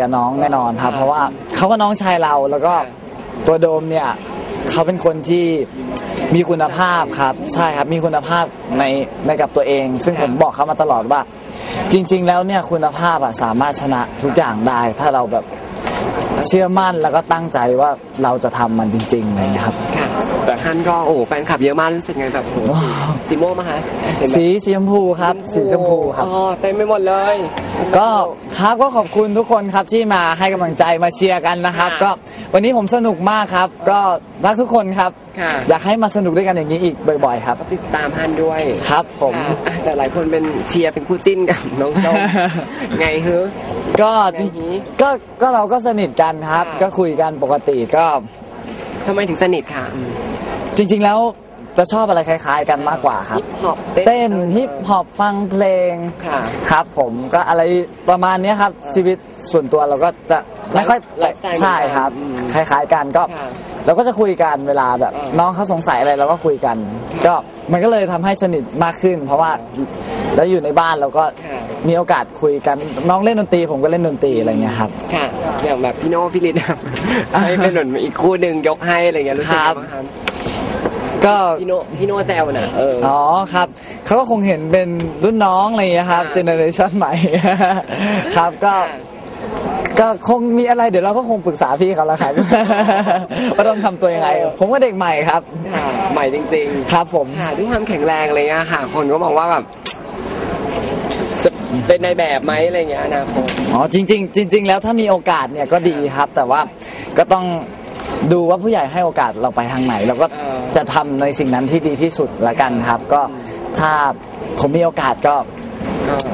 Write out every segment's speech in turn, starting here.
กับน้องแน่นอนครับ เพราะว่าเขาก็น้องชายเราแล้วก็ตัวโดมเนี่ยเขาเป็นคนที่มีคุณภาพครับ ใช่ครับมีคุณภาพในในกับตัวเอง ซึ่งผมบอกเขามาตลอดว่า จริง ๆ แล้วเนี่ยคุณภาพอะสามารถชนะทุกอย่างได้ ถ้าเราแบบเชื่อมั่นแล้วก็ตั้งใจว่าเราจะทำมันจริงๆอะไรอย่างเงี้ยครับ ค่ะแต่ท่านก็โอ้โหแฟนคลับเยอะมากรู้สึกไงแบบโอ้โหสีสีม่วงมาคะเห็นไหมสีสีชมพูครับ สีชมพูครับ อ๋อเต็มไปหมดเลย ก็ครับก็ขอบคุณทุกคนครับที่มาให้กำลังใจมาเชียร์กันนะครับ ค่ะก็วันนี้ผมสนุกมากครับ ก็รักทุกคนครับ ค่ะ อยากให้มาสนุกด้วยกันอย่างนี้อีกบ่อย ๆ ครับก็ติดตามท่านด้วยครับผมค่ะอะแต่หลายคนเป็นเชียร์เป็นคู่จิ้นกับน้องโจมไงฮึก็จริงไงฮีก็ก็เราก็สนิทกันครับ ค่ะ ก็คุยกันปกติก็ทำไมถึงสนิทค่ะ จริง ๆ แล้ว จะชอบอะไรคล้าย ๆ กันมากกว่าครับ ฮิปฮอปเต้นฮิปฮอปฟังเพลงค่ะครับผมก็อะไรประมาณเนี้ยครับ ชีวิตส่วนตัวเราก็จะไม่ค่อยไลฟ์สไตล์ใช่ครับเหมือนกันคล้าย ๆ กันก็ ค่ะเราก็จะคุยกันเวลาแบบ อ่า น้องเขาสงสัยอะไรเราก็คุยกัน ก็มันก็เลยทำให้สนิทมากขึ้น เพราะว่าแล้วอยู่ในบ้านเราก็ค่ะ มีโอกาสคุยกันน้องเล่นดนตรีผมก็เล่นดนตรีอะไรเงี้ยครับ ค่ะอย่างแบบพี่โน่พี่ลินครับให้เป็นเหมือนอีกคู่หนึ่งยกให้อะไรเงี้ยรู้สึกครับ ไงบ้างครับ ก็ พี่โน่พี่โน่แซวน่ะเอออ๋อครับ เขาก็คงเห็นเป็นรุ่นน้องอะไรเงี้ยครับอ่าเจเนอเรชันใหม่ ครับก็ก็คงมีอะไรเดี๋ยวเราก็คงปรึกษาพี่เขาแล้วครับ ว่าต้องทำตัวยังไง ผมก็เด็กใหม่ครับ ค่ะใหม่จริงครับผมๆค่ะด้วยความแข็งแรงอะไรเงี้ยค่ะ คนก็มองว่าแบบจะเป็นในายแบบไหมอะไรเงี้ยอนาคต อ๋อจริง ๆ จริง ๆ แล้วถ้ามีโอกาสเนี่ยก็ดีครับ แต่ว่าก็ต้อง ดูว่าผู้ใหญ่ให้โอกาสเราไปทางไหนเราก็เออจะทำในสิ่งนั้นที่ดีที่สุดละกันครับ ก็ถ้าผมมีโอกาสก็ก็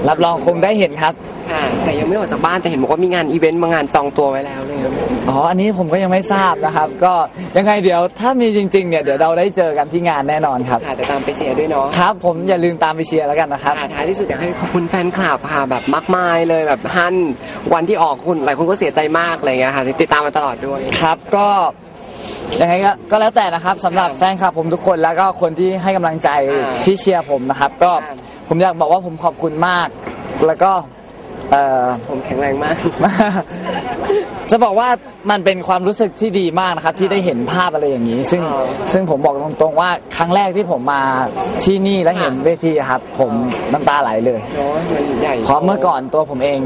รับรองคงได้เห็นครับ ค่ะ แต่ยังไม่ออกจากบ้านแต่เห็นบอกว่ามีงานอีเวนต์มางานจองตัวไว้แล้วเลยครับอ๋อ อันนี้ผมก็ยังไม่ทราบนะครับ ก็ยังไงเดี๋ยวถ้ามีจริงๆเนี่ยเดี๋ยวเราได้เจอกันที่งานแน่นอนครับค่ะแต่ตามไปเชียร์ด้วยเนาะครับ ผมอย่าลืมตามไปเชียร์แล้วกันนะครับค่ะท้ายที่สุดอยากให้ขอบคุณแฟนคลับค่ะแบบมากมายเลยแบบฮั่นวันที่ออกคุณหลายคนก็เสียใจมากอะไรเงี้ยค่ะที่ติดตามมาตลอดด้วยครับ ก็ยังไงก็ก็แล้วแต่นะครับสำหรับแฟนคลับผมทุกคนแล้วก็คนที่ให้กำลังใจอ่าที่เชียร์ผมนะครับ ก็อ่า ผมอยากบอกว่าผมขอบคุณมาก แล้วก็เอ่อ ผมแข็งแรงมาก จะบอกว่ามันเป็นความรู้สึกที่ดีมากนะครับ ที่ได้เห็นภาพอะไรอย่างนี้ ซึ่งอ๋อ ซึ่งผมบอกตรงๆว่าครั้งแรกที่ผมมาที่นี่แล้วเห็นค่ะเวทีครับ ผมน้ำตาไหลเลย เนาะมันใหญ่ เพราะเมื่อก่อนตัวผมเอง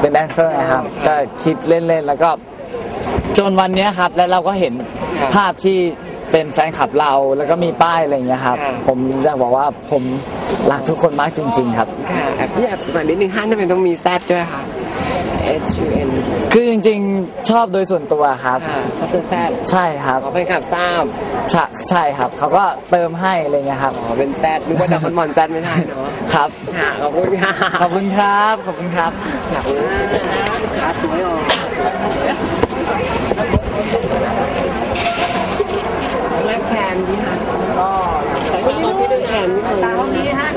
เป็นแดนเซอร์นะครับ ก็คิดเล่นๆ แล้วก็จนวันเนี้ยครับ แล้วเราก็เห็นครับ ภาพที่ เป็นแฟนคลับเราแล้วก็มีป้ายอะไรอย่างเงี้ยครับครับผมอยากบอกว่าผมรักทุกคนมากจริง ๆ ครับ ค่ะแอบพี่แอบสงสัยนิดนึงฮั่นทำไมต้องมีแซดด้วยค่ะ H U N คือจริงๆ ชอบโดยส่วนตัวครับ ค่ะชอบตัวแซดใช่ครับขอแฟนคลับทราบใช่ใช่ครับ เขาก็เติมให้อะไรเงี้ยครับอ๋อเป็นแซดนึกว่าดับมอนแซดไม่ใช่เนาะครับ ค่ะขอบคุณค่ะขอบคุณครับ ขอบคุณครับ อยากรู้ขาสวยออก แทนดีค่ะก็แต่ก็ไม่รู้พี่ดึงแอนตามนี้ฮะ